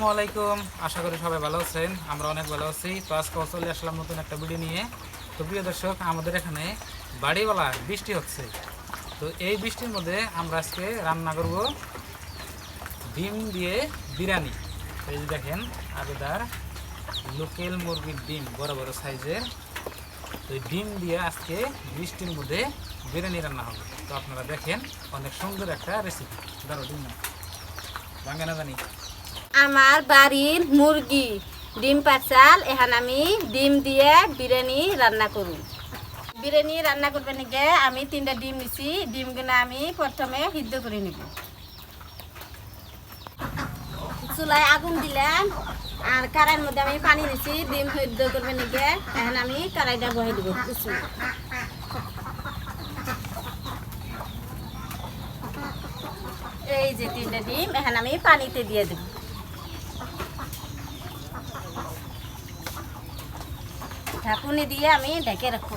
আসসালামু আলাইকুম। আশা করি সবাই ভালো আছেন। আমরা অনেক ভালো আছি। তো আজকে চলে আসলাম নতুন একটা ভিডিও নিয়ে। তো প্রিয় দর্শক, আমাদের এখানে বাড়িওয়ালা বৃষ্টি হচ্ছে। তো এই বৃষ্টির মধ্যে আমরা আজকে রান্না করব ডিম দিয়ে বিরিয়ানি। এই যে দেখেন আবেদার লোকেল মুরগির ডিম, বড় বড় সাইজের। তো ডিম দিয়ে আজকে বৃষ্টির মধ্যে বিরিয়ানি রান্না হবে। তো আপনারা দেখেন, অনেক সুন্দর একটা রেসিপি ধরো ডিম না? না জানি? আমার বাড়ির মুরগি। ডিম পাচাল, এখন আমি ডিম দিয়ে বিরিয়ানি রান্না করুন। বিরিয়ানি রান্না করবেন নাকি আমি তিনটা ডিম নিছি, ডিমগুলো আমি প্রথমে সিদ্ধ করে নিব। চুলায় আগুন দিলাম আর কারাইয়ের মধ্যে আমি পানি নিছি ডিম সিদ্ধ করবেন নাকি এখন আমি কারাইটা বহে দিব। এই যে তিনটা ডিম, এখন আমি পানিতে দিয়ে দেব। ঢাকুনি দিয়ে আমি ঢেকে রাখব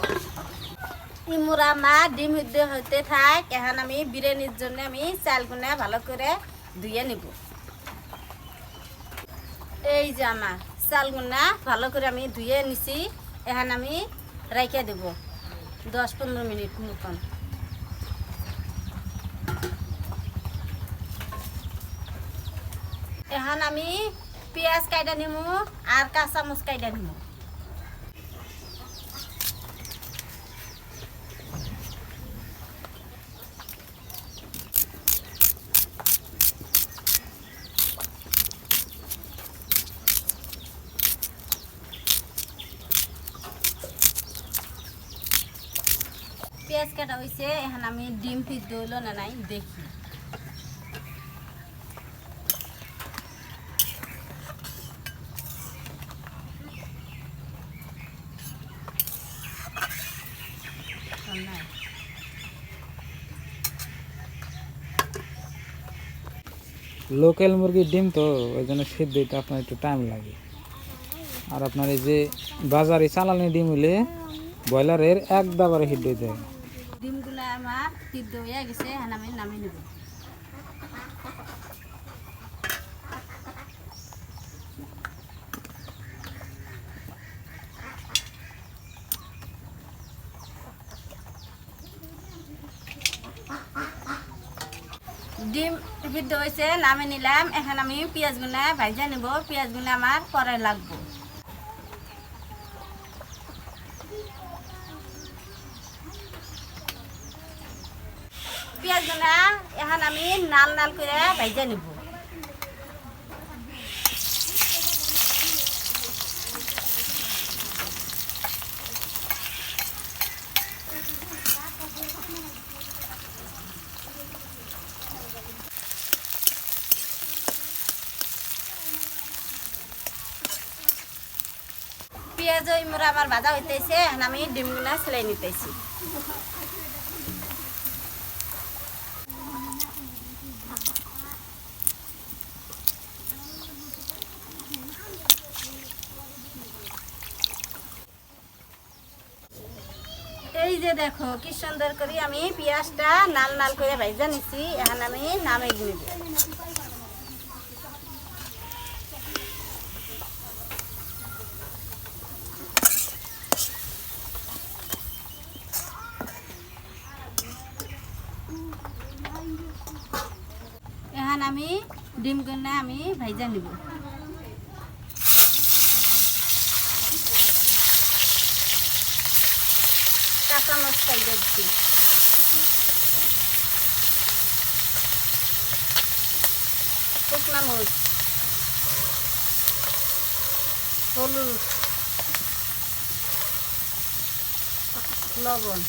ইমুরা মা ডিম সিদ্ধ হতে থাক এখন আমি বিরিয়ানির জন্য আমি চালগুনা ভালো করে ধুয়ে নিব। এই যে আমার চালগুনা ভালো করে আমি ধুয়ে নিছি এখন আমি রেখে দেব। দশ পনেরো মিনিট মতন। এখন আমি পেঁয়াজ কাইটা নিমু আর কাঁচামচ কাইটা নিমু। পেঁয়াজ কাটা হয়েছে এখন আমি ডিম ফিদ্ধ হইল না নাই, দেখি। লোকাল মুরগির ডিম তো, ওই জন্য সিদ্ধ হইতে আপনার একটু টাইম লাগে। আর আপনার এই যে বাজারে চালানি ডিম হইলে, ব্রয়লারের এক দাবারে সিদ্ধ হইতে হয়। আমার সিদ্ধ হয়ে গেছে এখন আমি নামিয়ে নেব। ডিম সিদ্ধ হয়েছে নামে নিলাম, এখন আমি পেঁয়াজ গুনা ভাজা নেব পেঁয়াজ গুনা আমার পরে লাগবো। পেঁয়াজ গুনা এখন আমি নাল নাল করে ভাজা নিব। পেঁয়াজ আমার ভাজা হইতেছে আমি ডিমগুলা সেলাই নিতেছি। এই যে দেখো, কি সুন্দর করে আমি পেঁয়াজটা নাল নাল করে ভাজা নিছি, এখন আমি নামে নিব এখন আমি ডিম গুনা আমি ভাজা নিব। কাঁচা মাছ খাই দিচ্ছি শুকনা হলুদ লবণ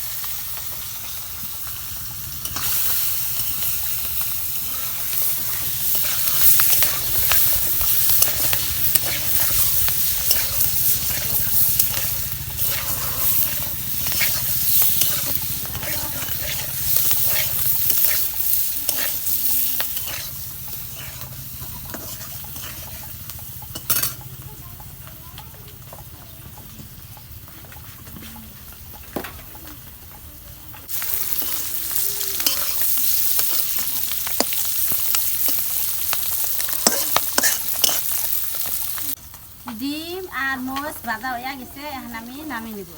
আর মোষ ভাজা হয়ে গেছে এখন আমি নামিয়ে নিব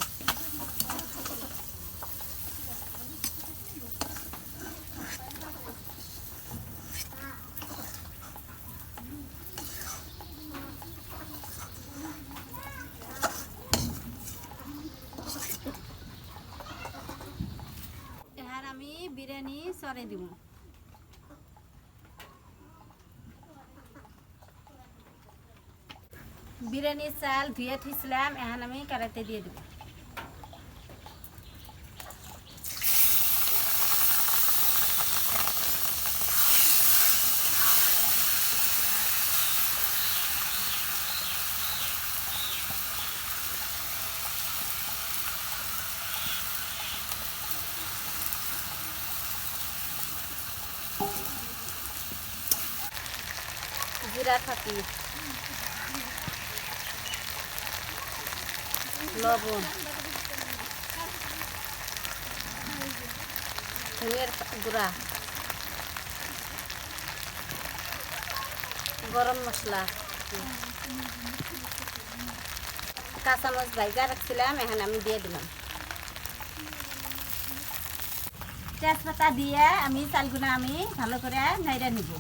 এখন আমি বিরিয়ানি সরে দিব বিরিয়ানির চাল ধুয়ে থুইছিলাম এখন আমি কারাতে দিয়ে দেবো। জিরা থাকি। লবণ। ধনিয়ার গুঁড়া। গরম মশলা। কাঁচামচ ভাইজা রাখছিলাম, এখন আমি দিয়ে দিলাম। তেজপাতা দিয়ে আমি চালগুনা আমি ভালো করে নাইরা নিব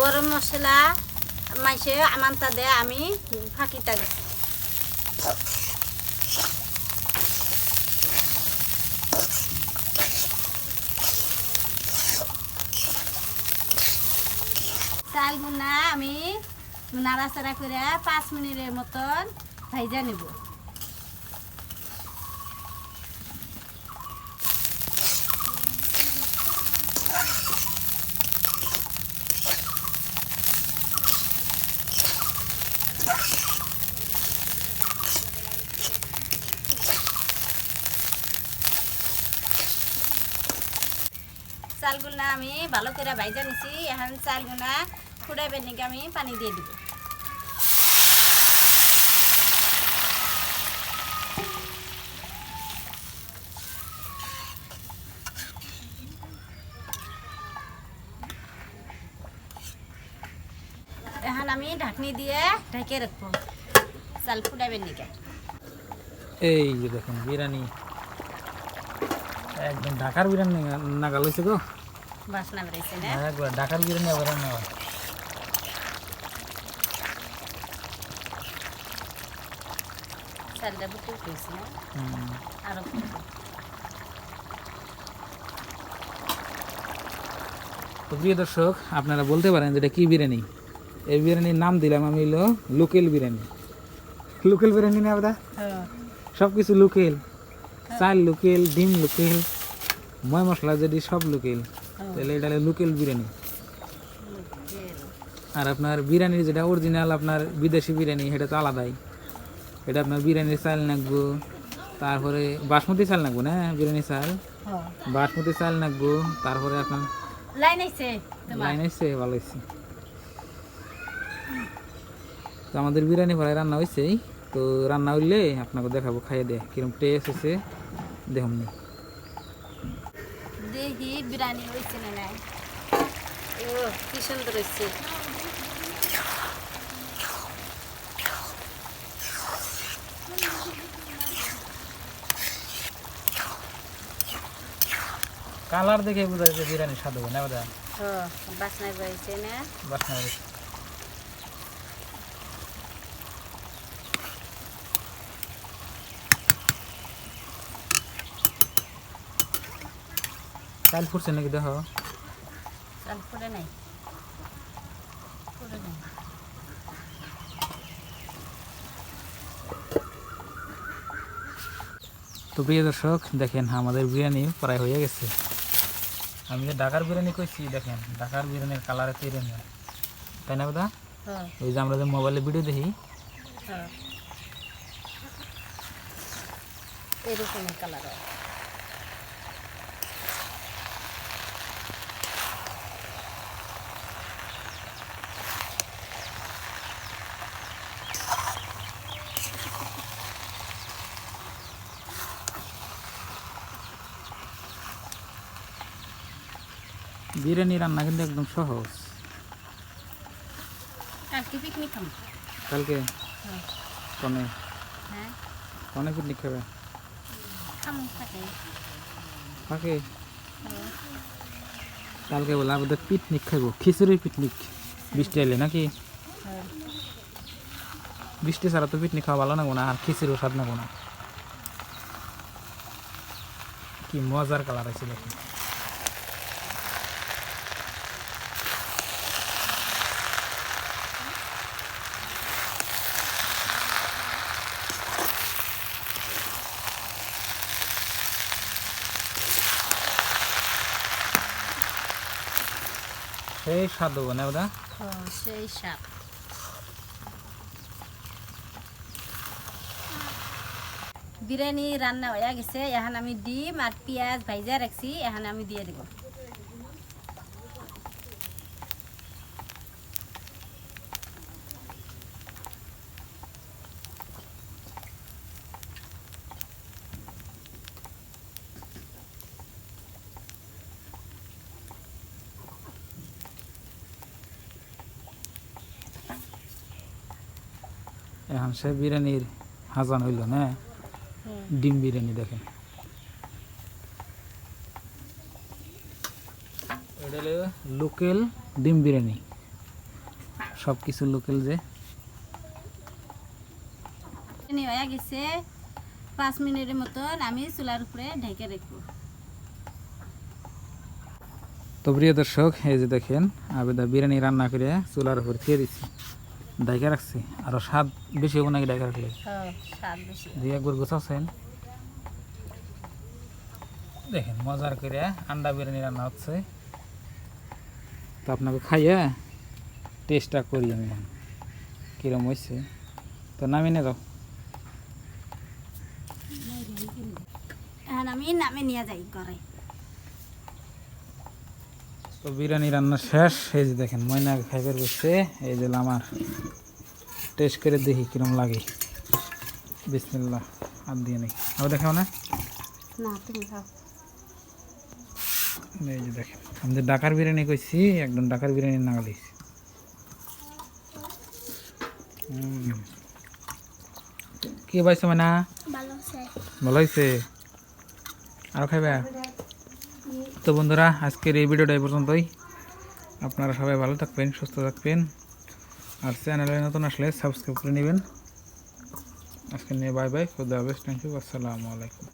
গরম মশলা, মাইসে আমানটা দে আমি ফাঁকিটা দিচ্ছি চাল গুনা আমি নাড়াচাড়া করে পাঁচ মিনিটের মতন ভাইজা নেব। চালগুলা আমি ভালো করে ভাইজা নিছি, এখন চালগুলা ফুটাইবার নাকি আমি পানি দিয়ে দিব। এখন আমি ঢাকনি দিয়ে ঢেকে রাখব, চাল ফুটাইবার নাকি। এই যে দেখুন বিরিয়ানি, একদম ঢাকার বিরিয়ানি নাগাল হয়েছে গো। বাসনা বেড়াইছে না একবার ঢাকার বিরিয়ানি আবার নেওয়া চালটা বুটে উঠেছে না আরও তো প্রিয় দর্শক আপনারা বলতে পারেন যে এটা কি বিরিয়ানি এই বিরিয়ানির নাম দিলাম আমি হলো লোকেল বিরিয়ানি লোকেল বিরিয়ানি না দাদা সব কিছু লোকেল চাল লোকেল ডিম লোকেল ময় মশলা যদি সব লোকেল তাহলে এটা হলো লোকেল বিরিয়ানি। আর আপনার বিরিয়ানির যেটা অরিজিনাল আপনার বিদেশি বিরিয়ানি সেটা তো আলাদাই। এটা আপনার বিরিয়ানির চাল নাকবো তারপরে বাসমতি চাল নাকবো না বিরিয়ানি চাল? বাসমতি চাল নাকবো তারপরে আপনার লাইন আইছে লাইন ভালো হয়েছে তো আমাদের বিরিয়ানি প্রায় রান্না হয়েছেই তো রান্না হইলে আপনাকে দেখাবো খাইয়ে দে কীরকম টেস্ট হয়েছে দেখুন দেখি বিরিয়ানি হয়েছে না নাই। ও কি সুন্দর হয়েছে। কালার দেখে বোঝা যাচ্ছে বিরিয়ানি স্বাদ হবে না বোধ ও বাসনা বেড়াইছে না? বাসনা। চাল ফুটছে নাকি দেখো? চাল ফুটে নাই। ফুটে নাই। তো প্রিয় দর্শক দেখেন আমাদের বিরিয়ানি প্রায় হয়ে গেছে। আমি যে ঢাকার বিরিয়ানি কইছি দেখেন ঢাকার বিরিয়ানির কালারে তৈরি না। তাই না দাদা হ্যাঁ। ওই যে আমরা যে মোবাইলে ভিডিও দেখি হ্যাঁ। এরকমই কালার বিরিয়ানি রান্না কিন্তু একদম সহজ। কালকে পিকনিক খাম কালকে? হ্যাঁ। কনে? হ্যাঁ। কনে পিকনিক খাবে? খাম থাকে। ফাঁকে কালকে বলে আমাদের পিকনিক খাইবো খিচুড়ি পিকনিক বৃষ্টি এলে নাকি? হ্যাঁ। বৃষ্টি ছাড়া তো পিকনিক খাওয়া ভালো লাগবো না আর খিচুড়িও স্বাদ না। কি মজার কালার আছে দেখুন। সেই স্বাদ দেবো না ওটা হ্যাঁ সেই স্বাদ। বিরিয়ানি রান্না হয়ে গেছে, এখন আমি ডিম আর পেঁয়াজ ভাইজা রাখছি, এখন আমি দিয়ে দিব। এখন সে বিরিয়ানির হাজান হইল না? ডিম বিরিয়ানি দেখেন লোকেল ডিম বিরিয়ানি। সব কিছু লোকেল যে। হয়ে গেছে। পাঁচ মিনিটের মতন আমি চুলার উপরে ঢেকে রাখব। তো প্রিয় দর্শক এই যে দেখেন আবেদা বিরিয়ানি রান্না করে চুলার উপর থিয়ে দিচ্ছি। ডাইকা রাখছি। আরও স্বাদ বেশি হব নাকি ডাইকা রাখলে? দিয়ে একবার গোছাচ্ছেন দেখেন মজার করে আন্ডা বিরিয়ানি রান্না হচ্ছে। তো আপনাকে খাইয়ে টেস্টটা করি আমি। কিরম হয়েছে? তো নামিয়ে নে দাও আমি নামে নিয়ে যাই ঘরে। তো বিরিয়ানি রান্না শেষ। এই যে দেখেন ময়না খাইবার বসছে এই যে আমার টেস্ট করে দেখি কিরম লাগে। বিসমিল্লা হাত দিয়ে নাকি আবার দেখাও না? এই যে দেখেন আমাদের ডাকার বিরিয়ানি কইছি একদম ডাকার বিরিয়ানি না গেলিছি কি পাইছো মানে ভালো হয়েছে আরও খাইবে? তো বন্ধুরা, আজকের এই ভিডিওটা এই পর্যন্তই। আপনারা সবাই ভালো থাকবেন, সুস্থ থাকবেন। আর চ্যানেলে নতুন আসলে সাবস্ক্রাইব করে নেবেন। আজকে নিয়ে বাই বাই, খুদা হাফেজ থ্যাংক ইউ আসসালামু আলাইকুম।